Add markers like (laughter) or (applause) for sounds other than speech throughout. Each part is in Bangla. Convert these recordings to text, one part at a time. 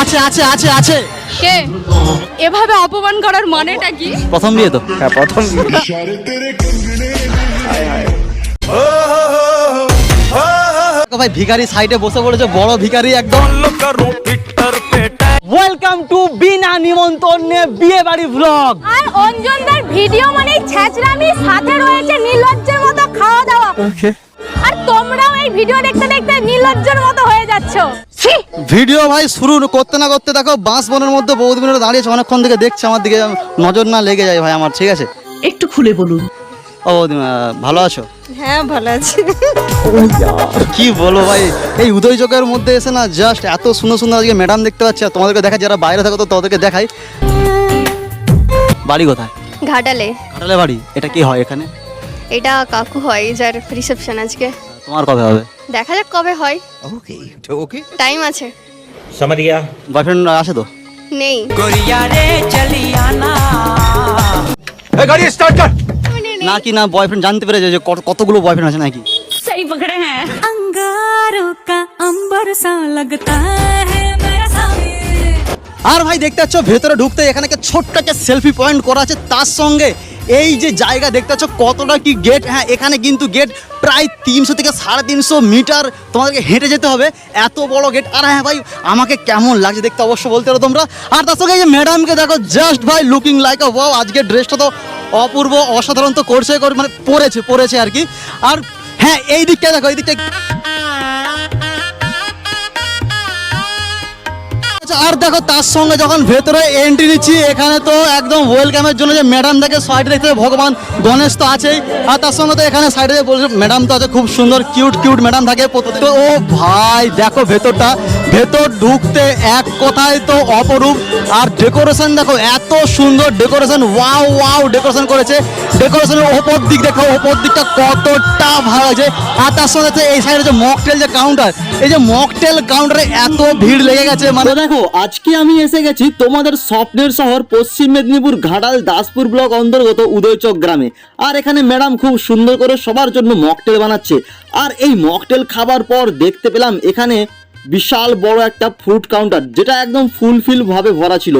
আছে আছে আছে আছে। কে? এভাবে অপমান করার মানেটা কি? প্রথম বিয়ে তো। হ্যাঁ প্রথম ভাই ভিখারি সাইডে বসে পড়েছে বড় ভিখারি একদম। ওয়েলকাম টু বিনা নিমন্ত্রণে বিয়ে বাড়ি ব্লগ আর অঞ্জনদার ভিডিও মানে ছ্যাচরামি সাথে রয়েছে নির্লজ্জের মতো খাওয়া দাওয়া। আর তোমরাও এই ভিডিও দেখতে দেখতে নির্লজ্জের মতো হয়ে যাচ্ছো। ভিডিও ভাই শুরু করতে না করতে দেখো বাঁশ বনের মধ্যে বহুত মিনিট দাঁড়িয়েছে অনেকক্ষণ থেকে দেখছে আমার দিকে নজর না লেগে যায় ভাই আমার ঠিক আছে? একটু খুলে বলুন। ও ভালো আছো? হ্যাঁ ভালো আছি। কি বলো ভাই এই উদয় চোখের মধ্যে এসে না জাস্ট এত সুন্দর সুন্দর আজকে ম্যাডাম দেখতে পাচ্ছি আর তোমাদেরকে দেখা যারা বাইরে থাকো তো তাদেরকে দেখাই। বাড়ি কোথায়? ঘাটালে। ঘাটালে বাড়ি এটা কি হয় এখানে? এটা কাকু হয় যার রিসেপশন আজকে। তোমার কবে হবে দেখা যাক কবে হয় ওকে ওকে টাইম আছে समझ गया বয়ফ্রেন্ড আছে তো নেই গাড়ি স্টার্ট কর না কি না বয়ফ্রেন্ড জানতে পেরেছে যে কত- কতগুলো বয়ফ্রেন্ড আছে নাকি अंगारों का अंबर सा लगता है मेरा सामने আর ভাই দেখতে পাচ্ছ ভেতরে ঢুকতে এখানে একটা ছোট্ট একটা সেলফি পয়েন্ট করা আছে তার সঙ্গে এই যে জায়গা দেখতে পাচ্ছ, কতটা কি গেট হ্যাঁ এখানে কিন্তু গেট প্রায় তিনশো থেকে সাড়ে তিনশো মিটার তোমাদেরকে হেঁটে যেতে হবে। এত বড় গেট আর হ্যাঁ ভাই, আমাকে কেমন লাগছে দেখতে অবশ্য বলতে পারো তোমরা। আর তার সঙ্গে এই যে ম্যাডামকে দেখো জাস্ট ভাই লুকিং লাইক আ ওয়াও আজকের ড্রেসটা তো অপূর্ব, অসাধারণ তো করছে, করে মানে পরেছে পরেছে আর কি। আর হ্যাঁ এই দিকটা দেখো, এই দিকটা আর দেখো, তার সঙ্গে যখন ভেতরে এন্ট্রি নিচ্ছি, এখানে তো একদম ওয়েলকামের জন্য যে ম্যাডাম দেখে সাইড দেখতে ভগবান, গণেশ তো আছেই। আর তার সঙ্গে তো এখানে সাইডে বলছে ম্যাডাম তো আছে, খুব সুন্দর কিউট কিউট ম্যাডাম থাকে। তো, ও ভাই, দেখো ভেতরটা ভেতর ঢুকতে এক কথায় তো অপরূপ। আর ডেকোরেশন দেখো, এত সুন্দর ডেকোরেশন ওয়াও ওয়াও ডেকোরেশন করেছে। ডেকোরেশনের ওপর দিক দেখো, ওপর দিকটা কতটা ভালো আছে আর তার তো এই সাইডে যে মকটেল যে কাউন্টার এই যে মকটেল কাউন্টারে এত ভিড় লেগে গেছে মানে দেখো, আজকে আমি এসে গেছি তোমাদের স্বপ্নের শহর, পশ্চিম মেদিনীপুর, ঘাটাল, দাসপুর ব্লক অন্তর্গত উদয়চক গ্রামে। আর এখানে ম্যাডাম খুব সুন্দর করে সবার জন্য মকটেল বানাচ্ছে। আর এই মকটেল খাবার পর দেখতে পেলাম এখানে বিশাল বড় একটা ফুড কাউন্টার যেটা একদম ফুলফিল ভাবে ভরা ছিল।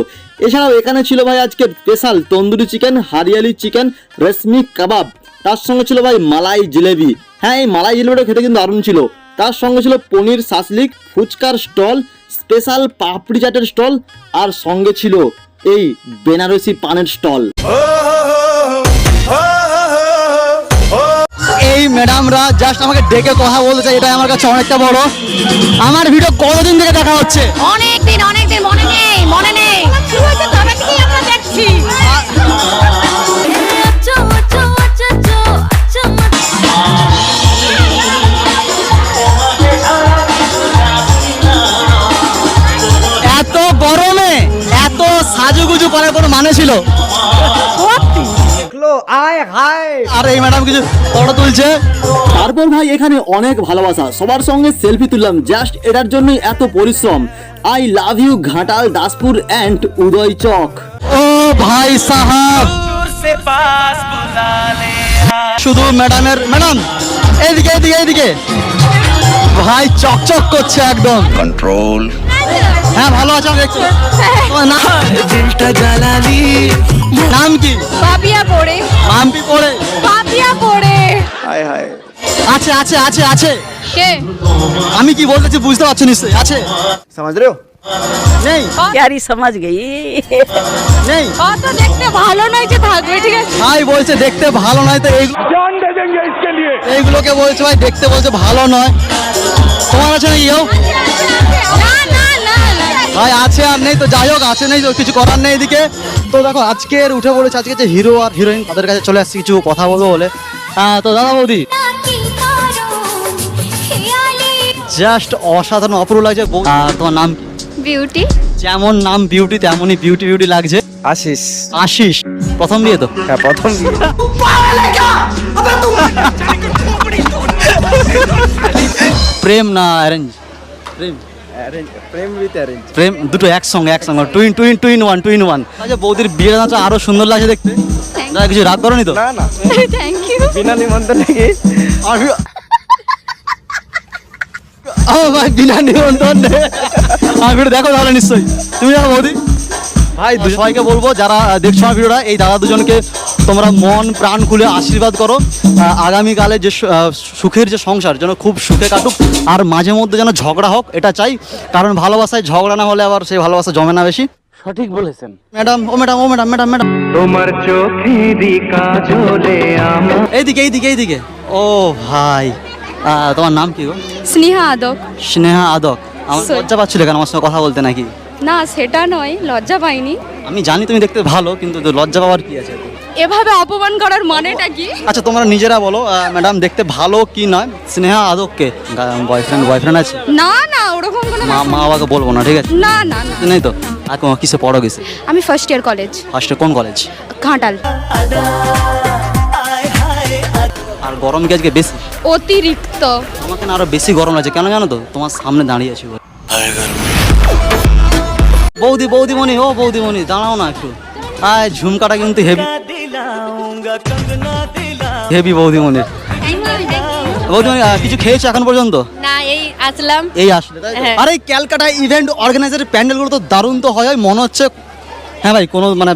এছাড়াও এখানে ছিল ভাই আজকে special tandoori chicken hariyali chicken reshmi kebab. তার সঙ্গে ছিল ভাই মালাই জিলেবি। হ্যাঁ এই মালাই জিলেবিটা খেতে কিন্তু দারুণ ছিল। তার সঙ্গে ছিল পনির শাসলিক, ফুচকার স্টল স্পেশাল পাপড়ি চাটের স্টল, আর সঙ্গে ছিল এই বেনারসি পানের স্টল। ম্যাডামরা জাস্ট আমাকে ডেকে কথা বলতে চাই এটা আমার কাছে অনেকটা বড়। আমার ভিডিও কতদিন থেকে দেখা হচ্ছে? অনেক দিন অনেক দিন মনে নেই মনে নেই। আমরা দেখছি এত গরমে এত সাজুগুজু করার কোনো মানে ছিল? আর এই ম্যাডাম কিছু ফটো তুলছে? তারপর ভাই এখানে অনেক ভালোবাসা। সবার সঙ্গে সেলফি তুললাম। জাস্ট এটার জন্যই এত পরিশ্রম। I love you Ghatal Daspur and Uday Chak. ও ভাই সাহাব। শুধু ম্যাডামের ম্যাডাম এইদিকে এইদিকে এইদিকে। ভাই চকচক করছে একদম। কন্ট্রোল হ্যাঁ ভালো আছো আমি দেখছি তোমার নাম নাম কি পাপিয়া পড়ে নাম কি পড়ে পাপিয়া পড়ে হায় হায় আছে আছে আছে আছে কে আমি কি বলতেছি বুঝতে পারছো নিশ্চয়ই আছে समझ रहे हो নেই प्यारी समझ गई নেই অত দেখতে ভালো নয় যে থাকবে ঠিক আছে ভাই বলছে দেখতে ভালো নয় তো এইগুলো এইগুলোকে বলছে ভাই দেখতে বলছে ভালো নয় তোমার আছে নাকি কেউ না না না না ভাই আছে আর নেই তো যাই হোক আছে নেই তো কিছু করার নেই এদিকে। তো দেখো আজকের উঠে পড়েছে আজকে যে হিরো আর হিরোইন তাদের কাছে চলে আসছে কিছু কথা বলব বলে। হ্যাঁ তো দাদা বৌদি। জাস্ট অসাধারণ অপূর্ব লাগছে। তোমার নাম বিউটি যেমন নাম বিউটি তেমনই বিউটি বিউটি লাগছে। আশিস। আশিস প্রথম দিয়ে তো। হ্যাঁ প্রথম প্রেম না অ্যারেঞ্জ প্রেম। প্রেম দুটো একসঙ্গে একসঙ্গে twin twin twin one twin one আচ্ছা বৌদির বিয়ে নাচ আরও সুন্দর লাগছে দেখতে? দাদা কিছু রাগ করনি তো? না না। থ্যাংক ইউ বিনা নিমন্ত্রণে কি আমি ও ভাই বিনা নিমন্ত্রণে আমি ভিডিও দেখো তাহলে নিশ্চয়ই। তুমি দেখো বৌদি। ভাই দু- সবাইকে বলব যারা দেখছ আমার ভিডিওটা এই দাদা দুজনকে তোমরা মন প্রাণ খুলে আশীর্বাদ করো। আগামীকালে যে সুখের যে সংসার যেন খুব সুখে কাটুক আর মাঝে মধ্যে যেন ঝগড়া হোক এটা চাই। কারণ ভালোবাসায় ঝগড়া না হলে আবার সেই ভালোবাসা জমে না বেশি। সঠিক বলেছেন। ম্যাডাম ও ম্যাডাম ও ম্যাডাম ম্যাডাম ম্যাডাম। তোমার চোখেরই কাজলে আমার এইদিকে এইদিকে এইদিকে। ও ভাই। আহ, তোমার নাম কি গো? স্নেহা আদক। স্নেহা আদক। আমার. লজ্জা পাচ্ছিল কেন? আমার সঙ্গে কথা বলতে নাকি? না সেটা নয় লজ্জা পাইনি। আমি জানি তুমি দেখতে ভালো কিন্তু তো লজ্জা পাওয়ার কি আছে? এভাবে অপমান করার মানেটা কি? আচ্ছা তোমরা নিজেরা বলো ম্যাডাম দেখতে ভালো কি নয়? স্নেহা আদককে বয়ফ্রেন্ড বয়ফ্রেন্ড আছে? না না ওরকম কোনো মা মা বাবাকে বলব না ঠিক আছে? না না না। নেই তো? আর কোনো কিসে পড়ো গেছে? আমি ফার্স্ট ইয়ার কলেজ ফার্স্টে কোন কলেজ ঘাটাল। আর গরম কি আজকে বেশি? অতিরিক্ত। আমাকে না আরও বেশি গরম লাগছে? কেন জানো তো? তোমার সামনে দাঁড়িয়ে আছি বলে। বৌদি বৌদিমণি ও বৌদিমণি দাঁড়াও না একটু। আয় ঝুমকাটা কিন্তু হেভি হেভি বৌদিমণির বৌদিমণি কিছু খেয়েছো এখন পর্যন্ত? না এই আসলাম। এই আসলে আরে হ্যাঁ। আর এই ক্যালকাটা ইভেন্ট অর্গানাইজারের প্যান্ডেলগুলো তো দারুণ তো হয় মনে হচ্ছে হ্যাঁ ভাই কোনো মানে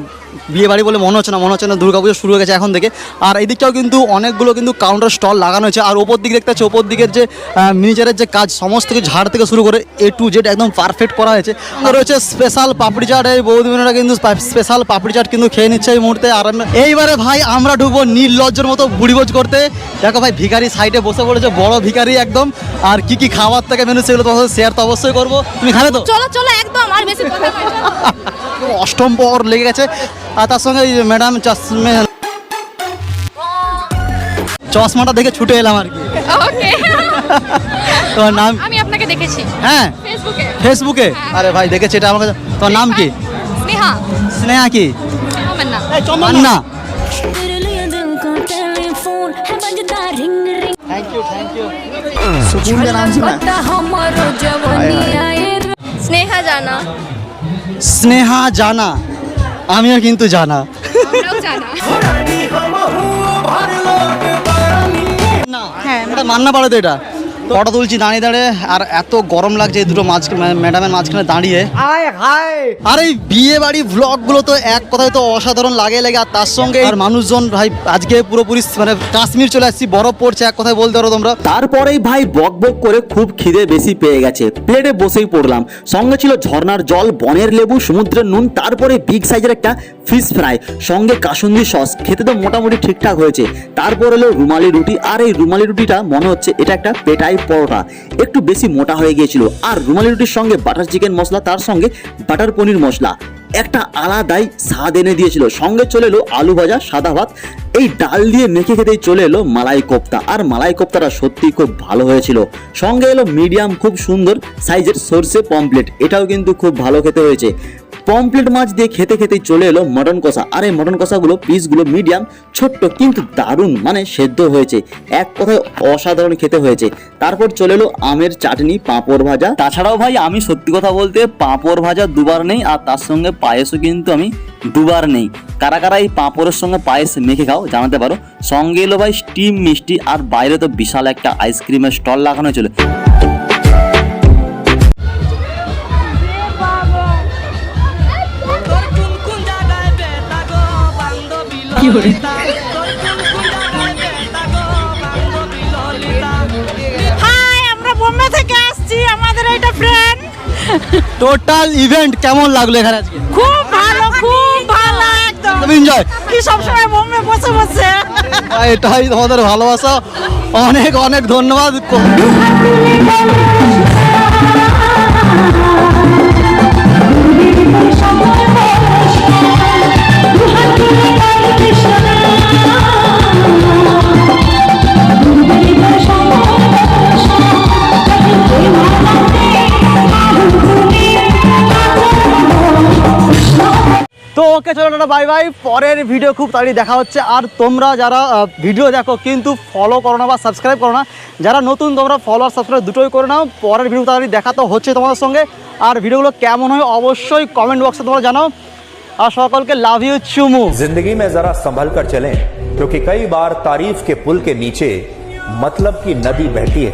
বিয়ে বাড়ি বলে মনে হচ্ছে না মনে হচ্ছে না দুর্গাপুজো শুরু হয়ে গেছে এখন থেকে। আর এই দিকটাও কিন্তু অনেকগুলো কিন্তু কাউন্টার স্টল লাগানো হয়েছে। আর ওপর দিকে দেখতে পাচ্ছি ওপর দিকের যে মিনিচারের যে কাজ সমস্ত কিছু ঝাড় থেকে শুরু করে এ টু জেড একদম পারফেক্ট করা হয়েছে। আর রয়েছে স্পেশাল পাপড়ি চাট। এই বৌদিমিনরা কিন্তু স্পেশাল পাপড়ি চাট কিন্তু খেয়ে নিচ্ছে এই মুহূর্তে। আর এইবারে ভাই আমরা ঢুকবো নির্লজ্জের মতো বুড়িবোজ করতে। দেখো ভাই ভিখারি সাইডে বসে পড়েছে বড় ভিখারি একদম। আর কি কি খাবার থেকে মেনু সেগুলো তোমার শেয়ার তো অবশ্যই করব। তুমি খাবে তো? চলো চলো একদম আর বেশি। অষ্টম পর লেগে গেছে। আর তার সঙ্গে ম্যাডাম চশমে চশমাটা দেখে ছুটে এলাম আর কি। (laughs) তোমার নাম? আমি আপনাকে দেখেছি। হ্যাঁ। ফেসবুকে। হ্যাঁ। আরে ভাই দেখেছি এটা আমার কাছে তোমার নাম কি? স্নেহা। স্নেহা কি? মান্না। স্নেহা জানা। স্নেহা জানা। আমিও কিন্তু জানা। না হ্যাঁ এটা মান্না পারে তো এটা। ফটো তুলছি দাঁড়িয়ে দাঁড়িয়ে আর এত গরম লাগছে এই দুটো মাঝ ম্যাডামের মাঝখানে দাঁড়িয়ে। আর এই বিয়ে বাড়ি ব্লগগুলো তো এক কথায় তো অসাধারণ লাগে লাগে আর তার সঙ্গে আর মানুষজন ভাই আজকে পুরোপুরি মানে কাশ্মীর চলে আসছি বরফ পড়ছে এক কথায় বলতে পারো তোমরা। তারপরেই ভাই বক বক করে খুব খিদে বেশি পেয়ে গেছে। প্লেটে বসেই পড়লাম। সঙ্গে ছিল ঝর্ণার জল বনের লেবু সমুদ্রের নুন তারপরে বিগ সাইজের একটা ফিশ ফ্রাই সঙ্গে কাসুন্দি সস খেতে তো মোটামুটি ঠিকঠাক হয়েছে। তারপর এলো রুমালি রুটি। আর এই রুমালি রুটিটা মনে হচ্ছে এটা একটা পেটাই পরোটা, একটু বেশি মোটা হয়ে গিয়েছিল। আর রুমালি রুটির সঙ্গে বাটার চিকেন মশলা, তার সঙ্গে বাটার পনির মশলা। একটা আলাদাই স্বাদ এনে দিয়েছিল। সঙ্গে চলে এলো আলু ভাজা, সাদা ভাত। এই ডাল দিয়ে মেখে খেতেই চলে এলো মালাই কোপ্তা। আর মালাই কোপ্তাটা সত্যি খুব ভালো হয়েছিল। সঙ্গে এলো মিডিয়াম, খুব সুন্দর সাইজের সর্ষে পমপ্লেট এটাও কিন্তু খুব ভালো খেতে হয়েছে। পমপ্লেট মাছ দিয়ে খেতে খেতে চলে এলো মটন কষা। আর এই মটন কষাগুলো, পিসগুলো মিডিয়াম ছোট্ট কিন্তু দারুণ মানে সেদ্ধ হয়েছে। এক কথায় অসাধারণ খেতে হয়েছে। তারপর চলে এলো আমের চাটনি, পাঁপড় ভাজা। তাছাড়াও ভাই, আমি সত্যি কথা বলতে পাঁপড় ভাজা দুবার নেই, আর তার সঙ্গে পায়েসও কিন্তু আমি দুবার নেই। কারা কারা এই পাঁপড়ের সঙ্গে পায়েস মেখে খাও, জানাতে পারো। সঙ্গে এলো ভাই স্টিম মিষ্টি, আর বাইরে তো বিশাল একটা আইসক্রিমের স্টল লাগানো ছিল হাই আমরা বোম্বে থেকে আসছি আমাদের এটা ফ্রেন্ড টোটাল ইভেন্ট কেমন লাগল এখানে আজকে? খুব ভালো খুব ভালো একদম। এনজয় কি সবসময় বোম্বে বসে বসে? এটাই তোমাদের ভালোবাসা। অনেক অনেক ধন্যবাদ। তো ওকে চলো না বাই বাই পরের ভিডিও খুব তাড়াতাড়ি দেখা হচ্ছে আর তোমরা যারা আহ, ভিডিও দেখো কিন্তু ফলো করো না বা সাবস্ক্রাইব করো না যারা নতুন তোমরা ফলো আর সাবস্ক্রাইব দুটোই করে নাও পরের ভিডিও তাড়াতাড়ি দেখা তো হচ্ছে তোমাদের সঙ্গে আর ভিডিওগুলো কেমন হয় অবশ্যই কমেন্ট বক্সে তোমরা জানাও আর সকলকে লাভ ইউ চুমু जिंदगी में जरा संभल कर चलें क्योंकि कई बार तारीफ के पुल के नीचे मतलब की नदी बहती है